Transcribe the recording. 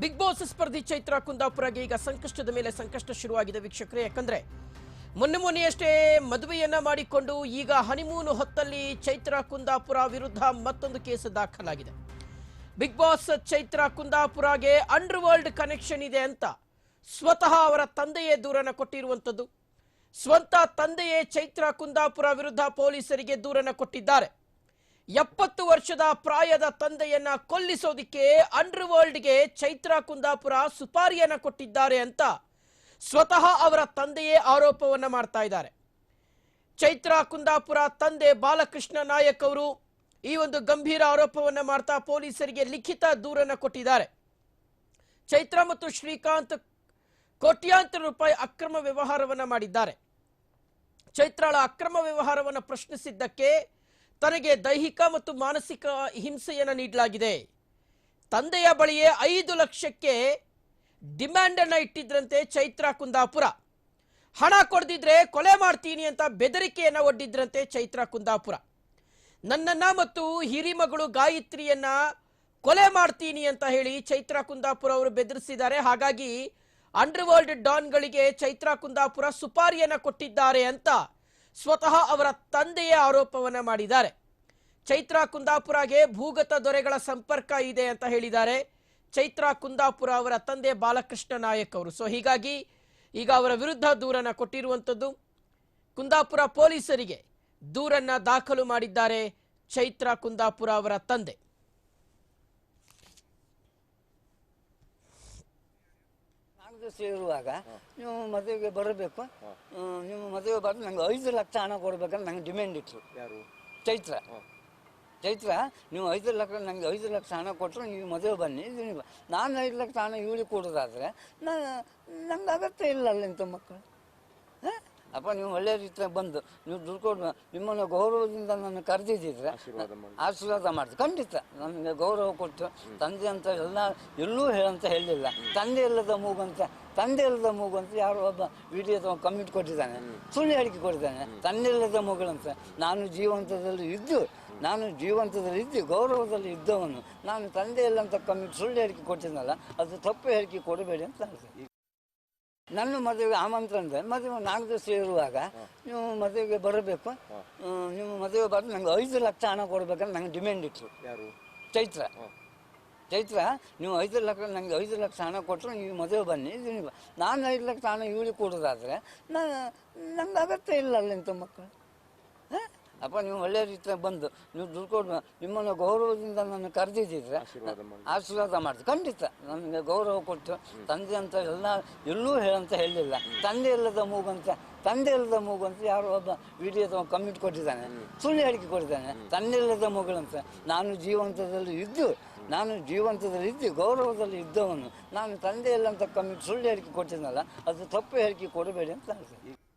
Big boss ಸ್ಪರ್ಧಿ ಚೈತ್ರ ಕುಂದಾಪುರಗೆ ಈಗ ಸಂಕಷ್ಟದ ಮೇಲೆ ಸಂಕಷ್ಟ ಶುರುವಾಗಿದೆ ವೀಕ್ಷಕರೇ. ಯಾಕಂದ್ರೆ ಮೊನ್ನೆ ಮೊನ್ನೆಯಷ್ಟೇ ಮದುವೆಯನ್ನ ಮಾಡಿಕೊಂಡು ಈಗ ಹನಿಮೂನು ಹೊತ್ತಲ್ಲಿ ಚೈತ್ರ ಕುಂದಾಪುರ ವಿರುದ್ಧ ಮತ್ತೊಂದು ಕೇಸ್ ದಾಖಲಾಗಿದೆ. ಬಿಗ್ ಬಾಸ್ ಚೈತ್ರ ಕುಂದಾಪುರಗೆ ಅಂಡರ್ ವರ್ಲ್ಡ್ ಕನೆಕ್ಷನ್ ಇದೆ ಅಂತ ಸ್ವತಃ ಅವರ ತಂದೆಯೇ ದೂರನ ಕೊಟ್ಟಿರುವಂಥದ್ದು. ಸ್ವಂತ ತಂದೆಯೇ ಚೈತ್ರ ಕುಂದಾಪುರ ವಿರುದ್ಧ ಪೊಲೀಸರಿಗೆ ದೂರನ ಕೊಟ್ಟಿದ್ದಾರೆ. ಎಪ್ಪತ್ತು ವರ್ಷದ ಪ್ರಾಯದ ತಂದೆಯನ್ನ ಕೊಲ್ಲಿಸೋದಿಕ್ಕೆ ಅಂಡರ್ ವರ್ಲ್ಡ್ಗೆ ಚೈತ್ರ ಕುಂದಾಪುರ ಸುಪಾರಿಯನ್ನ ಕೊಟ್ಟಿದ್ದಾರೆ ಅಂತ ಸ್ವತಃ ಅವರ ತಂದೆಯೇ ಆರೋಪವನ್ನ ಮಾಡ್ತಾ ಇದ್ದಾರೆ. ಚೈತ್ರ ಕುಂದಾಪುರ ತಂದೆ ಬಾಲಕೃಷ್ಣ ನಾಯಕ್ ಅವರು ಈ ಒಂದು ಗಂಭೀರ ಆರೋಪವನ್ನ ಮಾಡ್ತಾ ಪೊಲೀಸರಿಗೆ ಲಿಖಿತ ದೂರನ್ನ ಕೊಟ್ಟಿದ್ದಾರೆ. ಚೈತ್ರ ಮತ್ತು ಶ್ರೀಕಾಂತ್ ಕೋಟ್ಯಾಂತರ ರೂಪಾಯಿ ಅಕ್ರಮ ವ್ಯವಹಾರವನ್ನ ಮಾಡಿದ್ದಾರೆ. ಚೈತ್ರಾಳ ಅಕ್ರಮ ವ್ಯವಹಾರವನ್ನು ಪ್ರಶ್ನಿಸಿದ್ದಕ್ಕೆ ತನಗೆ ದೈಹಿಕ ಮತ್ತು ಮಾನಸಿಕ ಹಿಂಸೆಯನ್ನು ನೀಡಲಾಗಿದೆ. ತಂದೆಯ ಬಳಿಯೇ ಐದು ಲಕ್ಷಕ್ಕೆ ಡಿಮ್ಯಾಂಡ್ ಅನ್ನ ಇಟ್ಟಿದ್ರಂತೆ ಚೈತ್ರ ಕುಂದಾಪುರ. ಹಣ ಕೊಡದಿದ್ರೆ ಕೊಲೆ ಮಾಡ್ತೀನಿ ಅಂತ ಬೆದರಿಕೆಯನ್ನ ಒಡ್ಡಿದ್ರಂತೆ ಚೈತ್ರ ಕುಂದಾಪುರ. ನನ್ನನ್ನ ಮತ್ತು ಹಿರಿಮಗಳು ಗಾಯತ್ರಿಯನ್ನ ಕೊಲೆ ಮಾಡ್ತೀನಿ ಅಂತ ಹೇಳಿ ಚೈತ್ರ ಕುಂದಾಪುರ ಅವರು ಬೆದರಿಸಿದ್ದಾರೆ. ಹಾಗಾಗಿ ಅಂಡರ್ ವರ್ಲ್ಡ್ ಡಾನ್ಗಳಿಗೆ ಚೈತ್ರ ಕುಂದಾಪುರ ಸುಪಾರಿಯನ್ನು ಕೊಟ್ಟಿದ್ದಾರೆ ಅಂತ ಸ್ವತಃ ಅವರ ತಂದೆಯೇ ಆರೋಪವನ್ನ ಮಾಡಿದ್ದಾರೆ. ಚೈತ್ರ ಕುಂದಾಪುರಗೆ ಭೂಗತ ದೊರೆಗಳ ಸಂಪರ್ಕ ಇದೆ ಅಂತ ಹೇಳಿದ್ದಾರೆ. ಚೈತ್ರ ಕುಂದಾಪುರ ಅವರ ತಂದೆ ಬಾಲಕೃಷ್ಣ ನಾಯಕ್ ಅವರು. ಸೊ ಹೀಗಾಗಿ ಈಗ ಅವರ ವಿರುದ್ಧ ದೂರನ್ನ ಕೊಟ್ಟಿರುವಂಥದ್ದು. ಕುಂದಾಪುರ ಪೊಲೀಸರಿಗೆ ದೂರನ್ನ ದಾಖಲು ಮಾಡಿದ್ದಾರೆ ಚೈತ್ರ ಕುಂದಾಪುರ ಅವರ ತಂದೆ. ಇರುವಾಗ ನೀವು ಮದುವೆಗೆ ಬರಬೇಕು. ನಿಮ್ಮ ನೀವು ಮದುವೆ ಬಂದು ನಂಗೆ ಐದು ಲಕ್ಷ ಹಣ ಕೊಡ್ಬೇಕಂತ ನಂಗೆ ಡಿಮ್ಯಾಂಡ್ ಇಟ್ರು. ಯಾರು? ಚೈತ್ರ. ಚೈತ್ರ ನೀವು ಐದು ಲಕ್ಷ ನನಗೆ ಐದು ಲಕ್ಷ ಹಣ ಕೊಟ್ಟರು ನೀವು ಮದುವೆ ಬನ್ನಿ. ಇದು ನೀವು ನಾನು ಐದು ಲಕ್ಷ ಹಣ ಇವಳಿಗೆ ಕೊಡೋದಾದ್ರೆ ನಾನು ನಂಗೆ ಅಗತ್ಯ ಇಲ್ಲ ಅಲ್ಲಿಂತ ಇಂಥ ಮಕ್ಕಳು? ಅಪ್ಪ ನೀವು ಒಳ್ಳೆ ರೀತಿಯ ಬಂದು ನೀವು ದುಡ್ಡು ಕೊಡು ನಿಮ್ಮನ್ನು ಗೌರವದಿಂದ ನನ್ನ ಕರೆದಿದ್ದಿದ್ರೆ ಆಶೀರ್ವಾದ ಮಾಡಿದೆ ಖಂಡಿತ ನನಗೆ ಗೌರವ ಕೊಟ್ಟು ತಂದೆ ಅಂತ ಎಲ್ಲ ಎಲ್ಲೂ ಹೇಳಂತ ಹೇಳಲಿಲ್ಲ ತಂದೆ ಇಲ್ಲದ ಮೂಗಂತ ತಂದೆ ಇಲ್ಲದ ಮೂಗು ಅಂತ ಯಾರೋ ಒಬ್ಬ ವಿಡಿಯೋ ಕಮಿಟ್ ಕೊಟ್ಟಿದ್ದಾನೆ. ಸುಳ್ಳು ಹೇಳಿಕೆ ಕೊಟ್ಟಿದ್ದಾನೆ. ತಂದೆ ಇಲ್ಲದ ಮಗಳಂತ ನಾನು ಜೀವಂತದಲ್ಲಿ ಇದ್ದು ನಾನು ಜೀವಂತದಲ್ಲಿ ಇದ್ದು ಗೌರವದಲ್ಲಿ ಇದ್ದವನು. ನಾನು ತಂದೆ ಇಲ್ಲ ಅಂತ ಕಮಿಟ್ ಸುಳ್ಳು ಹೇಳಿಕೆ ಕೊಟ್ಟಿದ್ದನಲ್ಲ ಅದು ತಪ್ಪು ಹೇಳಿಕೆ ಕೊಡಬೇಡಿ ಅಂತ ಹೇಳ್ತೇನೆ ನನ್ನ ಮದುವೆಗೆ ಆಮಂತ್ರಣದ ಮದುವೆ ನಾಲ್ಕು ದಿವಸ ಇರುವಾಗ ನೀವು ಮದುವೆಗೆ ಬರಬೇಕು. ನಿಮ್ಮ ನೀವು ಮದುವೆ ಬಂದು ನಂಗೆ ಐದು ಲಕ್ಷ ಹಣ ಕೊಡ್ಬೇಕಂತ ನಂಗೆ ಡಿಮ್ಯಾಂಡ್ ಇತ್ತು ಯಾರು? ಚೈತ್ರ. ಚೈತ್ರ ನೀವು ಐದು ಲಕ್ಷ ನನಗೆ ಐದು ಲಕ್ಷ ಹಣ ಕೊಟ್ಟರು ನೀವು ಮದುವೆ ಬನ್ನಿ. ನಾನು ಐದು ಲಕ್ಷ ಹಣ ಇವಳಿಗೆ ಕೊಡೋದಾದರೆ ನಾನು ನಂಗೆ ಅಗತ್ಯ ಇಲ್ಲ ಅಲ್ಲಿಂತ ಮಕ್ಕಳು? ಅಪ್ಪ ನೀವು ಒಳ್ಳೆ ರೀತಿಯ ಬಂದು ನೀವು ದುಡ್ಡು ಕೊಡು ನಿಮ್ಮನ್ನು ಗೌರವದಿಂದ ನನ್ನ ಕರೆದಿದ್ದಿದ್ರೆ ಆಶೀರ್ವಾದ ಮಾಡ್ತೀನಿ ಖಂಡಿತ ನನಗೆ ಗೌರವ ಕೊಟ್ಟು ತಂದೆ ಅಂತ ಎಲ್ಲ ಎಲ್ಲೂ ಹೇಳಂತ ಹೇಳಿಲ್ಲ. ತಂದೆ ಇಲ್ಲದ ಮೂಗಂತ ತಂದೆ ಇಲ್ಲದ ಮೂಗು ಅಂತ ಯಾರೋ ಒಬ್ಬ ವಿಡಿಯೋ ಕಮಿಟ್ ಕೊಟ್ಟಿದ್ದಾನೆ. ಸುಳ್ಳು ಹೇಳಿಕೆ ಕೊಟ್ಟಿದ್ದಾನೆ. ತಂದೆ ಇಲ್ಲದ ಮಗಳಂತ. ನಾನು ಜೀವಂತದಲ್ಲಿ ಇದ್ದು ನಾನು ಜೀವಂತದಲ್ಲಿ ಇದ್ದು ಗೌರವದಲ್ಲಿ ಇದ್ದವನು. ನಾನು ತಂದೆ ಇಲ್ಲ ಅಂತ ಕಮಿಟ್ ಸುಳ್ಳು ಹೇಳಿಕೆ ಕೊಟ್ಟಿದ್ದನಲ್ಲ ಅದು ತಪ್ಪು ಹೇಳಿಕೆ ಕೊಡಬೇಡಿ ಅಂತ ಹೇಳ್ತೇನೆ